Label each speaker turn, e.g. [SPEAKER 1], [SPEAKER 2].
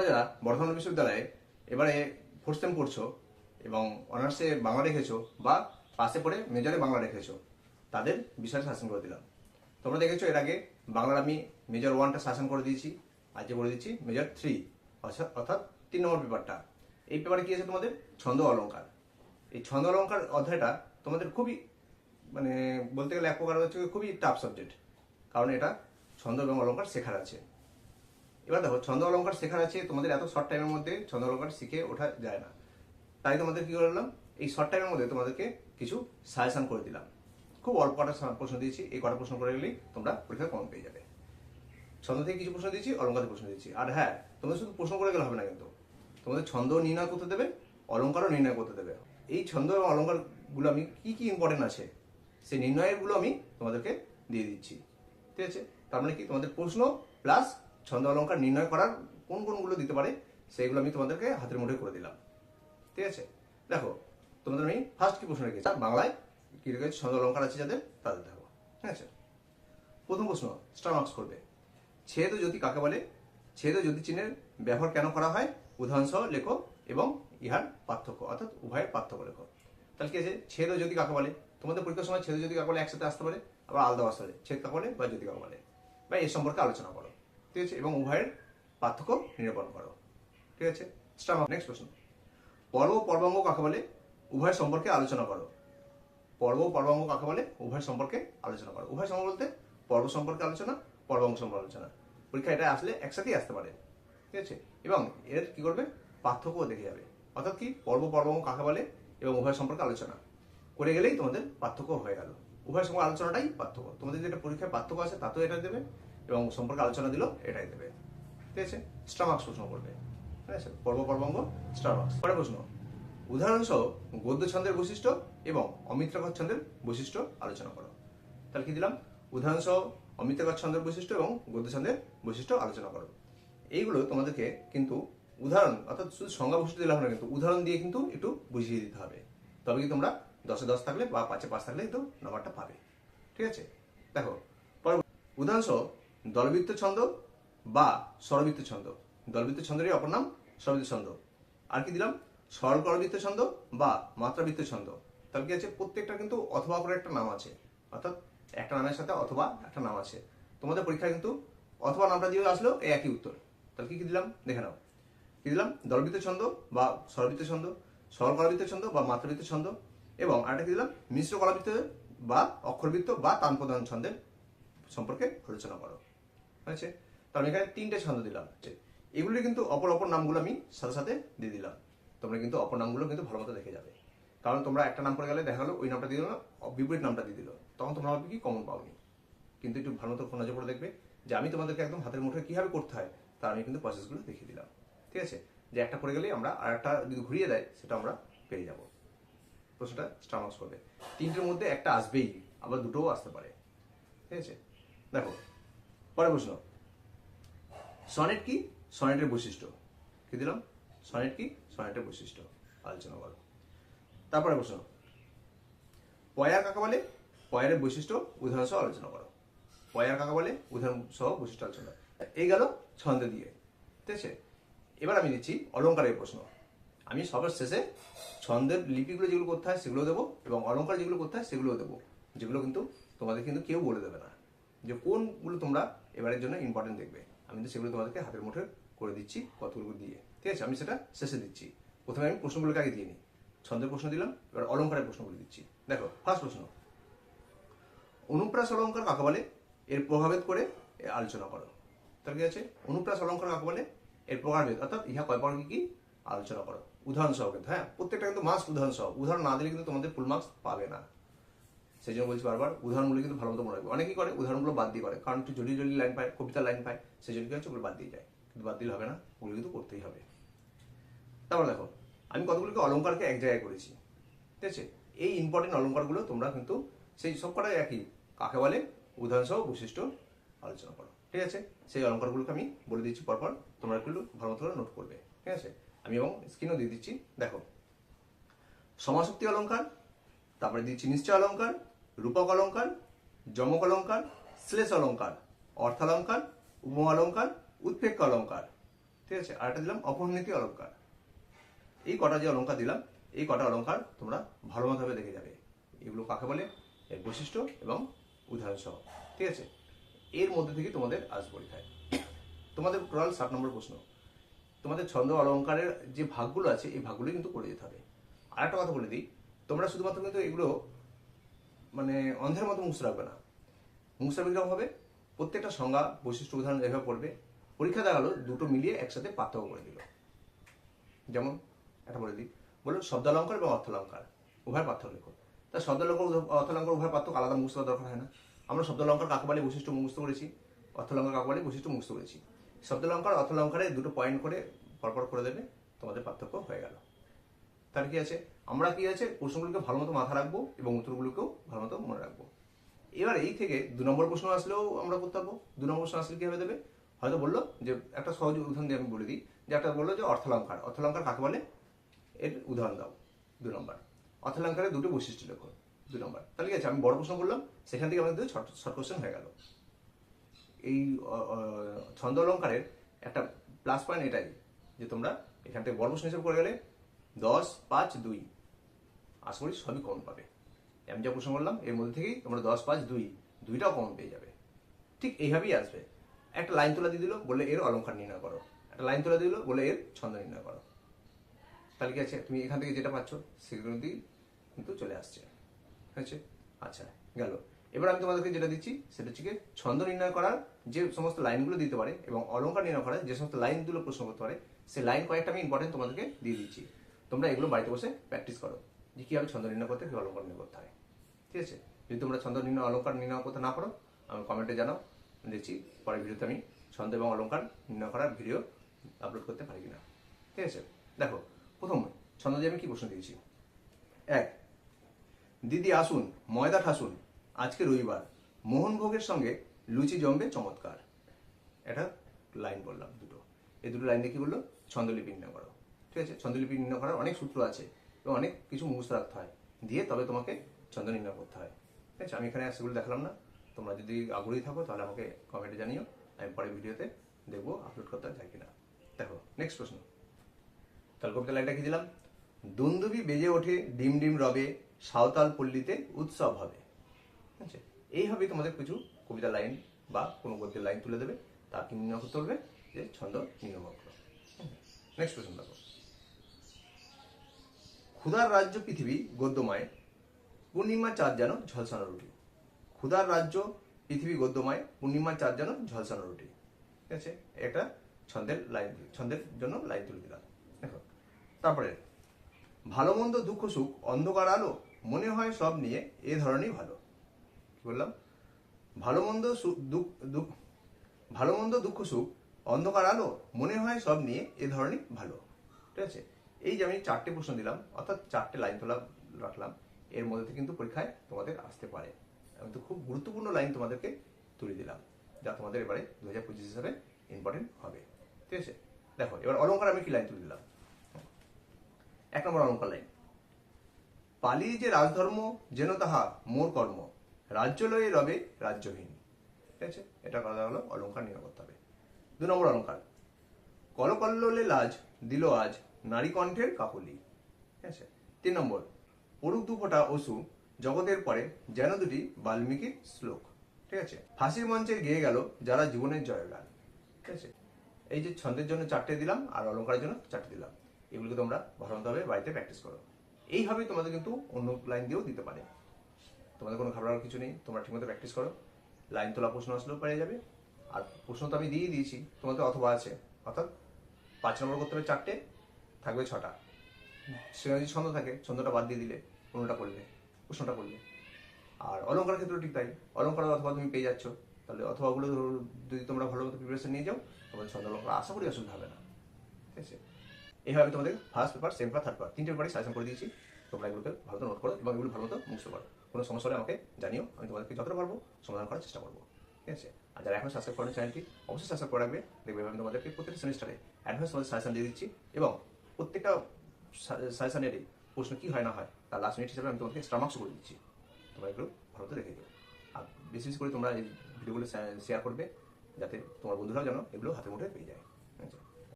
[SPEAKER 1] তোমরা যারা বর্ধমান বিশ্ববিদ্যালয়ে এবারে ফোর্থ সেম পড়ছো এবং অনার্সে বাংলা রেখেছো বা পাশে পড়ে মেজরে বাংলা রেখেছো তাদের বিষয় শাসন করে দিলাম। তোমরা দেখেছ এর আগে বাংলার আমি মেজর ওয়ানটা শাসন করে দিয়েছি, আজকে করে দিচ্ছি মেজর থ্রি অর্থাৎ তিন নম্বর পেপারটা। এই পেপারে কি আছে তোমাদের? ছন্দ অলঙ্কার। এই ছন্দ অলঙ্কার অধ্যায়টা তোমাদের খুবই মানে বলতে গেলে এক প্রকার হচ্ছে খুবই টাফ সাবজেক্ট কারণ এটা ছন্দ এবং অলঙ্কার শেখার আছে। এবার দেখো ছন্দ অলঙ্কার শেখার আছে, তোমাদের এত শর্ট টাইমের মধ্যে ছন্দ অলঙ্কার শিখে ওঠা যায় না। তাই তোমাদের কি করলাম এই শর্ট টাইমের মধ্যে তোমাদেরকে কিছু সাজেশন করে দিলাম। খুব অল্প কটা প্রশ্ন দিয়েছি, এই কটা প্রশ্ন করে গেলেই তোমরা পরীক্ষা কম পেয়ে যাবে। ছন্দ থেকে কিছু প্রশ্ন দিয়েছি অলঙ্কার প্রশ্ন দিয়েছি। আর হ্যাঁ তোমাদের শুধু প্রশ্ন করে গেলে হবে না কিন্তু। তোমাদের ছন্দ নির্ণয় করতে দেবে, অলঙ্কারও নির্ণয় করতে দেবে। এই ছন্দ এবং অলঙ্কারগুলো আমি কি কি ইম্পর্টেন্ট আছে, সেই নির্ণয়েরগুলো আমি তোমাদেরকে দিয়ে দিচ্ছি। ঠিক আছে? তার মানে কি? তোমাদের প্রশ্ন প্লাস ছন্দ অলঙ্কার নির্ণয় করার কোন কোনগুলো দিতে পারে সেইগুলো আমি তোমাদেরকে হাতের মুঠে করে দিলাম। ঠিক আছে? দেখো, তোমাদের আমি ফার্স্ট কি প্রশ্ন রেখেছি বাংলায় কি রেখেছি? ছন্দ অলঙ্কার আছে যাদের, তাদের দেখো। ঠিক আছে? প্রথম প্রশ্ন স্টার মার্কস করবে। ছেদ জ্যোতি কাকে বলে? ছেদ ও জ্যোতি চিহ্নের ব্যবহার কেন করা হয়? উদাহরণসহ লেখো এবং ইহার পার্থক্য, অর্থাৎ উভয়ের পার্থক্য লেখো। তাহলে কি আছে? ছেদ জ্যোতি কাকে বলে? তোমাদের পরীক্ষার সময় ছেদ জ্যোতি কাকে বলে? একসাথে আসতে পারে, আবার আলাদা আসতে পারে ছেদ কাকে বলে? বা জ্যোতি কাকে বলে? বা এর সম্পর্কে আলোচনা করো। ঠিক আছে? এবং উভয়ের পার্থক্য নিরূপণ করো। ঠিক আছে? নেক্সট প্রশ্ন পর্ব পর্বাঙ্গ কাকে বলে? উভয়ের সম্পর্কে আলোচনা করো। পর্ব পর্বাঙ্গ কাকে বলে? উভয়ের সম্পর্কে আলোচনা করো। উভয় সম্পর্ক বলতে পর্ব সম্পর্কে আলোচনা, পর্বাঙ্গ সম্পর্কে আলোচনা। পরীক্ষা এটা আসলে একসাথেই আসতে পারে। ঠিক আছে? এবং এর কি করবে? পার্থক্য দেখে যাবে। অর্থাৎ কি? পর্ব পর্বাঙ্গ কাকে বলে? এবং উভয় সম্পর্কে আলোচনা। করে গেলেই তোমাদের পার্থক্য হয়ে গেল। উভয় সম্পর্কে আলোচনাটাই পার্থক্য। তোমাদের যেটা পরীক্ষায় পার্থক্য আছে, তাতেও এটা দেবে। এবং সম্পর্কে আলোচনা দিল, এটাই দেবে। ঠিক আছে? স্টামার্কস প্রশ্ন করবে। ঠিক আছে? পর্ব পর্বাঙ্গ পরের প্রশ্ন। উদাহরণসহ গদ্য ছন্দের বৈশিষ্ট্য এবং অমিত্রাকর ছন্দের বৈশিষ্ট্য আলোচনা করো। তাহলে কি দিলাম? উদাহরণসহ অমিত্রাকর ছন্দের বৈশিষ্ট্য এবং গদ্য ছন্দের বৈশিষ্ট্য আলোচনা করো। এইগুলো তোমাদেরকে কিন্তু উদাহরণ, অর্থাৎ শুধু সংজ্ঞা বৈশিষ্ট্য দিলে হবে না, কিন্তু উদাহরণ দিয়ে কিন্তু একটু বুঝিয়ে দিতে হবে। তবে কি তোমরা দশে দশ থাকলে বা পাঁচে পাঁচ থাকলে কিন্তু নাম্বারটা পাবে। ঠিক আছে? দেখো পর উদাহরণসহ দলবৃত্ত ছন্দ বা স্বরবৃত্ত ছন্দ। দলবৃত্ত ছন্দেরই অপর নাম স্বরবৃত্ত ছন্দ। আর কি দিলাম? সরল ছন্দ বা মাত্রাবৃত্ত ছন্দ। তাহলে কি আছে? প্রত্যেকটা কিন্তু অথবা করে একটা নাম আছে। অর্থাৎ একটা নামের সাথে অথবা একটা নাম আছে। তোমাদের পরীক্ষায় কিন্তু অথবা নামটা দিয়ে আসলেও এই একই উত্তর। তাহলে কি কি দিলাম? দেখে নাও। কি দিলাম? দলবৃত্ত ছন্দ বা স্বরবৃত্ত ছন্দ সরল ছন্দ বা মাত্রাবৃত্ত ছন্দ এবং আরেকটা কি দিলাম? মিশ্র কলাবৃত্ত বা অক্ষরবৃত্ত বা তান প্রধান ছন্দের সম্পর্কে আলোচনা করো। আছে তো আমি এখানে তিনটে ছন্দ দিলাম। এগুলি কিন্তু অপর অপর নামগুলো আমি সাথে সাথে দিয়ে দিলাম। তোমরা কিন্তু অপর নামগুলো কিন্তু ভালো মতো দেখে যাবে। কারণ তোমরা একটা নাম করে গেলে দেখা গেলো ওই নামটা দিয়ে দিল, বিপরীত নামটা দিয়ে দিল। তখন তোমরা ভাববে কি কমন পাওনি। কিন্তু একটু ভালো মতো নজর করে দেখবে যে আমি তোমাদেরকে একদম হাতের মুঠোয় কীভাবে করতে হয় তার আমি কিন্তু প্রসেসগুলো দেখিয়ে দিলাম। ঠিক আছে? যে একটা করে গেলেই আমরা আর একটা যদি ঘুরিয়ে দেয়, সেটা আমরা পেয়ে যাব। প্রশ্নটা স্টার মার্কস করবে। তিনটের মধ্যে একটা আসবেই, আবার দুটোও আসতে পারে। ঠিক আছে? দেখো পরের প্রশ্ন। সনেট কি? সনেটের বৈশিষ্ট্য। কি দিলাম? সনেট কি? সনেটের বৈশিষ্ট্য। আলোচনা করো। তারপরে প্রশ্ন। পয়ার কাকা বলে? পয়ারের বৈশিষ্ট্য উদাহরণ সহ আলোচনা করো। পয়ার কাকা বলে? উদাহরণ সহ বৈশিষ্ট্য আলোচনা এই গেল ছন্দে দিয়ে। ঠিক আছে? এবার আমি নিচ্ছি অলঙ্কারের প্রশ্ন। আমি সবার শেষে ছন্দের লিপিগুলো যেগুলো করতে হয় সেগুলো দেবো এবং অলঙ্কার যেগুলো করতে হয় সেগুলোও দেবো। যেগুলো কিন্তু তোমাদের কিন্তু কেউ বলে দেবে না। যে কোনগুলো তোমরা এবারের জন্য ইম্পর্টেন্ট দেখবে। আমি তো সেগুলো তোমাদেরকে হাতের মুঠে করে দিচ্ছি কতগুলো দিয়ে। ঠিক আছে? আমি সেটা শেষে দিচ্ছি। প্রথমে আমি প্রশ্নগুলোকে আগে দিয়ে নিই। ছন্দের প্রশ্ন দিলাম, এবার অলঙ্কারের প্রশ্নগুলো দিচ্ছি। দেখো ফার্স্ট প্রশ্ন। অনুপ্রাস অলঙ্কার কাকে বলে? এর প্রভাবেদ করে আলোচনা করো। তার কি আছে? অনুপ্রাস অলঙ্কার কাকে বলে? এর প্রকারভেদ, অর্থাৎ ইহা কয় প্রকার কি আলোচনা করো। উদাহরণ সহ কিন্তু হ্যাঁ? প্রত্যেকটা কিন্তু মাস্ক উদাহরণ সহ। উদাহরণ না দিলে কিন্তু তোমাদের ফুল মার্কস পাবে না। সেই জন্য বলছি বারবার, উদাহরণগুলো কিন্তু ভালো মতো মনে রাখবে। অনেকেই করে, উদাহরণগুলো বাদ দিয়ে করে। কারণ একটু জটিল জটিল লাইন পায় কবিতার লাইন পায়, সেই জন্য কি হচ্ছে, ওগুলো বাদ দিয়ে যায়। কিন্তু বাদ দিলে হবে না, ওগুলো কিন্তু করতেই হবে। তারপর দেখো, আমি কতগুলোকে অলঙ্কারকে এক জায়গায় করেছি। ঠিক আছে? এই ইম্পর্টেন্ট অলঙ্কারগুলো তোমরা কিন্তু সেই সব কটাই একই। কাকে বলে? উদাহরণ সহ বৈশিষ্ট্য আলোচনা করো। ঠিক আছে? সেই অলঙ্কারগুলোকে আমি বলে দিচ্ছি, পরপর তোমরা একটু ভালো মতো নোট করবে। ঠিক আছে? আমি এবং স্ক্রিনও দিয়ে দিচ্ছি। দেখো সমাশক্তি অলঙ্কার, তারপরে দিচ্ছি নিশ্চয় অলঙ্কার রূপক অলঙ্কার, যমক অলঙ্কার, শ্লেষ অলঙ্কার, অর্থালঙ্কার উপমা অলঙ্কার, উৎপেক্ষ অলঙ্কার। ঠিক আছে? আর একটা দিলাম, অপরিণতি অলঙ্কার। এই কটা যে অলঙ্কার দিলাম, এই কটা অলঙ্কার তোমরা ভালো মতোভাবে দেখে যাবে। এগুলো কাকে বলে? এর বৈশিষ্ট্য এবং উদাহরণ সহ ঠিক আছে? এর মধ্যে থেকে তোমাদের আজ পরীক্ষায়। তোমাদের টোটাল সাত নম্বর প্রশ্ন। তোমাদের ছন্দ অলঙ্কারের যে ভাগগুলো আছে, এই ভাগগুলো কিন্তু করে যেতে হবে। আর একটা কথা বলে দিই। তোমরা শুধুমাত্র কিন্তু এগুলো মানে অন্ধের মতো মুখস্থ রাখবে না। মুখস্থ রাখবে হবে? প্রত্যেকটা সংজ্ঞা, বৈশিষ্ট্য, উদাহরণ এভাবে পড়বে। পরীক্ষা দেখাল, দুটো মিলিয়ে একসাথে পার্থক্য করে দিল। যেমন, একটা বলে দিই। বলো শব্দালঙ্কার এবং অর্থালঙ্কার, উভয় পার্থক্য লেখো। তা শব্দালঙ্কার অর্থালঙ্কার উভয় পার্থক্য আলাদা মুখস্থ দরকার হয় না। আমরা শব্দালঙ্কার কাকে বলে? বৈশিষ্ট্য মুখস্থ করেছি। অর্থালঙ্কার কাকে বলে? বৈশিষ্ট্য মুখস্থ করেছি। শব্দালঙ্কার অর্থালঙ্কারে দুটো পয়েন্ট করে পরপর করে দেবে, তোমাদের পার্থক্য হয়ে গেল। তার কি আছে? আমরা কি আছে? প্রশ্নগুলোকে ভালো মতো মাথা রাখব এবং উত্তরগুলোকেও ভালো মতো মনে রাখব। এবার এই থেকে দু নম্বর প্রশ্ন আসলেও আমরা করতে পারব দু নম্বর প্রশ্ন আসলে কীভাবে দেবে? হয়তো বলল যে একটা সহজ উদাহরণ দিয়ে আমি বলে দিই। যে একটা বলল যে অর্থলঙ্কার। অর্থলঙ্কার কাকে বলে? এর উদাহরণ দাও। দু নম্বর। অর্থলঙ্কারের দুটো বৈশিষ্ট্য লেখো। দু নম্বর। তাহলে কি আছে? আমি বড় প্রশ্ন করলাম। সেখান থেকে আমাদের শর্ট কোশ্চেন হয়ে গেল। এই ছন্দ অলঙ্কারের একটা প্লাস পয়েন্ট এটাই যে তোমরা এখান থেকে বড় প্রশ্ন হিসেবে করে গেলে দশ, পাঁচ, দুই। আশা করি সবই কমন পাবে। আমি যা প্রশ্ন করলাম, এর মধ্যে থেকেই তোমরা দশ, পাঁচ, দুই, দুইটাও কমন পেয়ে যাবে। ঠিক এইভাবেই আসবে। একটা লাইন তোলা দিয়ে দিল বলে এর অলঙ্কার নির্ণয় করো। একটা লাইন তোলা দিল বলে এর ছন্দ নির্ণয় করো। তাহলে কি আছে? তুমি এখান থেকে যেটা পাচ্ছ, সেগুলো দিয়ে কিন্তু চলে আসছে। হয়েছে? আচ্ছা গেল। এবার আমি তোমাদেরকে যেটা দিচ্ছি, সেটা হচ্ছে ছন্দ নির্ণয় করার যে সমস্ত লাইনগুলো দিতে পারে এবং অলঙ্কার নির্ণয় করার যে সমস্ত লাইনগুলো প্রশ্ন করতে পারে, সেই লাইন কয়েকটা আমি ইম্পর্টেন্ট তোমাদেরকে দিয়ে দিচ্ছি। তোমরা এগুলো বাড়িতে বসে প্র্যাকটিস করো। যে কীভাবে ছন্দ নির্ণয় করতে কীভাবে অলঙ্কার নির্ণয় করতে হয়। ঠিক আছে? যদি তোমরা ছন্দ নির্ণয়, অলঙ্কার নির্ণয় করতে না পারো আমি কমেন্টে জানাও। দেখছি পরের ভিডিওতে আমি ছন্দ এবং অলঙ্কার নির্ণয় করার ভিডিও আপলোড করতে পারি কিনা। ঠিক আছে? দেখো, প্রথম, ছন্দ দিয়ে আমি কী প্রশ্ন দিয়েছি? এক, দিদি আসুন, ময়দা ঠাসুন, আজকে রবিবার। মোহনভোগের সঙ্গে লুচি জমবে চমৎকার। এটা লাইন বললাম দুটো। এই দুটো লাইন দিয়ে কি বলল? ছন্দলিপি নির্ণয় করো। ঠিক আছে? ছন্দলিপি নির্ণয় করার অনেক সূত্র আছে এবং অনেক কিছু মুখস্থ রাখতে হয়। দিয়ে তবে তোমাকে ছন্দ নির্ণয় করতে হয়। ঠিক আছে? আমি এখানে সেগুলো দেখালাম না। তোমরা যদি আগ্রহী থাকো তাহলে আমাকে কমেন্টে জানিও। আমি পরের ভিডিওতে দেখব আপলোড করতে যায় কিনা। দেখো নেক্সট প্রশ্ন। তাহলে কবিতা লাইনটা কি দিলাম? দুন্দুবি বেজে ওঠে, ডিম ডিম রবে, সাঁওতাল পল্লীতে উৎসব হবে। ঠিক আছে? এইভাবেই তোমাদের কিছু কবিতা লাইন বা কোনো গদ্যের লাইন তুলে দেবে। তা কি নির্ণয় করতে হবে যে ছন্দ নির্ণয় করো। নেক্সট প্রশ্ন দেখো। ক্ষুধার রাজ্য পৃথিবী গদ্যময়, পূর্ণিমা চাঁদ যেন ঝলসানো রুটি। ক্ষুধার রাজ্য পৃথিবী গদ্যময়, পূর্ণিমা চাঁদ যেন ঝলসানো রুটি। ঠিক আছে? এটা ছন্দের লাইন ছন্দের জন্য লাইন তুলে দিলাম। দেখো, তারপরে, ভালো মন্দ দুঃখ সুখ, অন্ধকার আলো, মনে হয় সব নিয়ে এ ধরনের ভালো। কি বললাম? ভালো মন্দ দুঃখ ভালো মন্দ দুঃখ সুখ, অন্ধকার আলো, মনে হয় সব নিয়ে এ ধরনের ভালো। ঠিক আছে? এই যে আমি চারটে প্রশ্ন দিলাম, অর্থাৎ চারটে লাইন তোলা, রাখলাম, এর মধ্যে কিন্তু পরীক্ষায় তোমাদের আসতে পারে। আমি তো খুব গুরুত্বপূর্ণ লাইন তোমাদেরকে তুলে দিলাম, যা তোমাদের এবারে দু হাজার পঁচিশ হিসাবে ইম্পর্টেন্ট হবে। ঠিক আছে? দেখো, এবার অলঙ্কার আমি কি লাইন তুলে দিলাম? এক নম্বর অলঙ্কার লাইন পালিয়ে যে রাজধর্ম, যেন তাহা মোর কর্ম রাজ্য লয়ে রবে রাজ্যহীন। ঠিক আছে? এটা কথা হলো, অলঙ্কার করতে হবে। দু নম্বর অলঙ্কার। কলকল্লোলে লাজ, দিল আজ নারী কণ্ঠের কাকলি। ঠিক আছে? তিন নম্বর, পড়ুক দুফোটা অসু জগতের পরে যেন দুটি বাল্মীকির শ্লোক। ঠিক আছে? ফাঁসির মঞ্চে গেয়ে গেল যারা জীবনের জয়গান। ঠিক আছে? এই যে ছন্দের জন্য চারটে দিলাম আর অলঙ্কারের জন্য চারটে দিলাম। এগুলোকে তোমরা ভালোভাবে বাড়িতে প্র্যাকটিস করো। এইভাবেই তোমাদের কিন্তু অন্য লাইন দিয়েও দিতে পারে। তোমাদের কোনো ঘাবড়ানোর কিছু নেই, তোমরা ঠিকমতো প্র্যাকটিস করো। লাইন তোলা প্রশ্ন আসলেও পেরে যাবে। আর প্রশ্ন তো আমি দিয়ে দিয়েছি, তোমাদের অথবা আছে। অর্থাৎ পাঁচ নম্বর করতে হবে চারটে থাকবে ছটা। সেখানে যদি ছন্দ থাকে, ছন্দটা বাদ দিয়ে দিলে কোনোটা করলে প্রশ্নটা করলে আর অলঙ্কার ক্ষেত্রে ঠিক তাই। অলঙ্কার অথবা তুমি পেয়ে যাচ্ছ, তাহলে অথবাগুলো ধরো যদি তোমরা ভালো মতো প্রিপারেশন নিয়ে যাও, তোমাদের ছন্দ অলঙ্কার আশা করি অসুবিধা হবে না। ঠিক আছে? এইভাবে তোমাদের first paper second paper third paper তিনটে পেপারই সাজেশন করে দিয়েছি। তোমরা এগুলোকে ভালো নোট করো এবং এগুলো ভালো মতো মুখস্থ করো। কোনো সমস্যা হলে আমাকে জানিও, আমি তোমাদেরকে যতটা পারব সমাধান করার চেষ্টা করব। ঠিক আছে? আর যারা এখন সাবস্ক্রাইব করেন চ্যানেলটি অবশ্যই সাবস্ক্রাইব করে রাখবে। দেখবে আমি তোমাদেরকে প্রত্যেকটা সেমিস্টারে অ্যাডভান্স তোমাদের সাজেশন দিয়ে দিচ্ছি এবং প্রত্যেকটা সাজেশনেরই প্রশ্ন কি হয় না হয়, তার লাস্ট মিনিট হিসাবে আমি তোমাকে এক্সট্রা করে দিচ্ছি। তোমরা এগুলো ভালো রেখে দেবে আর বেশি বেশি করে তোমরা এই ভিডিওগুলো শেয়ার করবে, যাতে তোমার বন্ধুরাও যেন এগুলো হাতে মুঠে পেয়ে যায়।